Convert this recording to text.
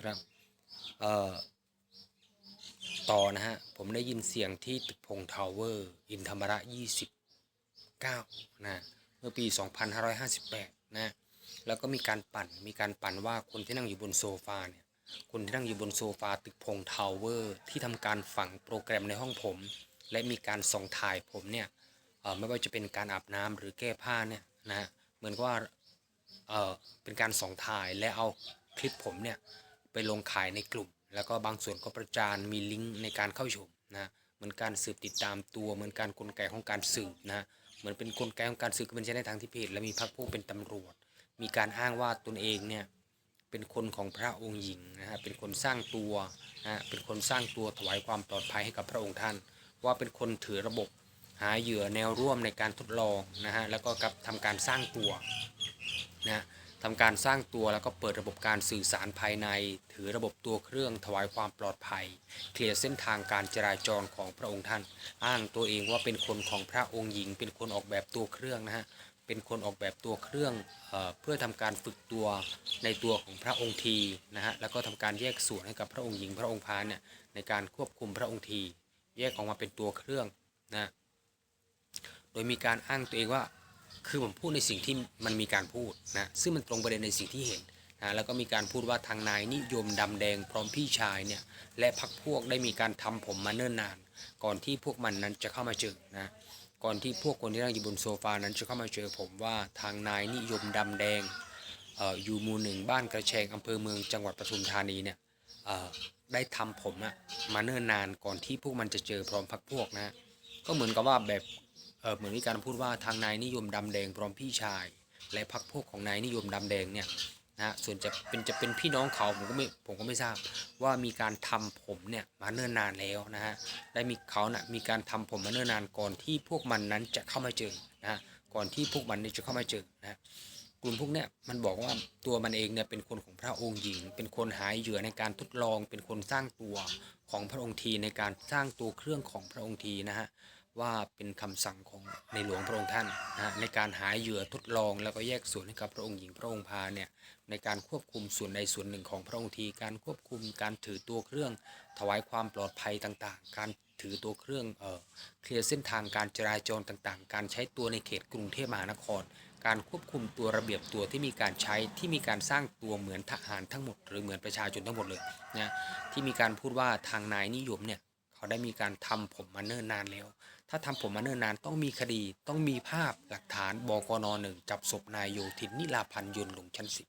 ครับเอ่อต่อนะฮะ ผมได้ยินเสียงที่ตึกพงทาวเวอร์ อินธรรมระ 29 นะ เมื่อปี 2558 นะ แล้วก็มีการปั่น มีการปั่นว่าคนที่นั่งอยู่บนโซฟาเนี่ย คนที่นั่งอยู่บนโซฟาตึกพงทาวเวอร์ ที่ทำการฝังโปรแกรมในห้องผม และมีการส่องถ่ายผมเนี่ยไม่ว่าจะเป็นการอาบน้ำหรือแก้ผ้าเนี่ยนะฮะเหมือนกับว่าเเป็นการส่องถ่ายและเอาคลิปผมเนี่ย ไปลงขายในกลุ่ม แล้วก็บางส่วนก็ประจานมีลิงก์ในการเข้าชมนะเหมือนการสืบติดตามตัวเหมือนการกลไกของการสืบนะเหมือนเป็นกลไกของการสืบก็เป็นใช้ในทางที่ผิดและมีพรรคพวกเป็นตำรวจ มีการอ้างว่าตนเองเนี่ยเป็นคนของพระองค์หญิงนะฮะเป็นคนสร้างตัวนะฮะเป็นคนสร้างตัวถวายความปลอดภัยให้กับพระองค์ท่าน ว่าเป็นคนถือระบบหาเหยื่อแนวร่วมในการทดลองนะฮะแล้วก็กับทำการสร้างตัวนะ ทำการสร้างตัวแล้วก็เปิดระบบการสื่อสารภายใน ถือระบบตัวเครื่องถวายความปลอดภัย เคลียร์เส้นทางการจราจรของพระองค์ท่าน อ้างตัวเองว่าเป็นคนของพระองค์หญิง เป็นคนออกแบบตัวเครื่องนะฮะเป็นคนออกแบบตัวเครื่องเอเพื่อทำการฝึกตัวในตัวของพระองค์ทีนะฮะแล้วก็ทำการแยกส่วนให้กับพระองค์หญิง พระองค์พานเนี่ยในการควบคุมพระองค์ที แยกออกมาเป็นตัวเครื่องนะโดยมีการอ้างตัวเองว่า คือผมพูดในสิ่งที่มันมีการพูดนะซึ่งมันตรงประเด็นในสิ่งที่เห็นนะแล้วก็มีการพูดว่าทางนายนิยมดำแดงพร้อมพี่ชายเนี่ยและพักพวกได้มีการทำผมมาเนิ่นนาน ก่อนที่พวกมันนั้นจะเข้ามาเจอนะก่อนที่พวกคนที่นั่งอยู่บนโซฟานั้นจะเข้ามาเจอผมว่าทางนายนิยมดำแดงออยู่หมู่หนึ่งบ้านกระแชงอำเภอเมืองจังหวัดปทุมธานีเนี่ยเอ่อได้ทำผมอะมาเนิ่นนานก่อนที่พวกมันจะเจอพร้อมพักพวกนะก็เหมือนกับว่าแบบ เออเหมือนมีการพูดว่าทางนายนิยมดำแดงพร้อมพี่ชาย และพรรคพวกของนายนิยมดำแดงเนี่ยนะฮะส่วนจะเป็นจะเป็นพี่น้องเขาผมก็ไม่ผมก็ไม่ทราบว่ามีการทำผมเนี่ยมาเนิ่นนานแล้วนะฮะได้มีเขานะ่ะมีการทำผมมาเนิ่นนานก่อนที่พวกมันนั้นจะเข้ามาเจอนะฮะก่อนที่พวกมันจะเข้ามาเจอนะฮะกลุ่มพวกเนี้ยมันบอกว่าตัวมันเองเนี่ยเป็นคนของพระองค์หญิง เป็นคนหายเหยื่อในการทดลอง เป็นคนสร้างตัวของพระองค์ทีในการสร้างตัวเครื่องของพระองค์ทีนะฮะ ว่าเป็นคำสั่งของในหลวงพระองค์ท่านนะฮะในการหาเหยื่อทดลองแล้วก็แยกส่วนให้กับพระองค์หญิงพระองค์พาเนี่ยในการควบคุมส่วนใดส่วนหนึ่งของพระองค์ทีการควบคุมการถือตัวเครื่อง ถวายความปลอดภัยต่างๆ การถือตัวเครื่องเอ่อเคลียร์เส้นทางการจราจรต่างๆ การใช้ตัวในเขตกรุงเทพมหานคร การควบคุมตัวระเบียบตัวที่มีการใช้ที่มีการสร้างตัวเหมือนทหารทั้งหมด หรือเหมือนประชาชนทั้งหมดเลยนะที่มีการพูดว่าทางนายนิยมเนี่ย เขาได้มีการทำผมมาเนิ่นนานแล้ว ถ้าทำผมมาเนิ่นนานต้องมีคดี ต้องมีภาพหลักฐานบกนหนึ่งจับศพนายโยธินนิลาพันธ์ยนลงชั้นสิบ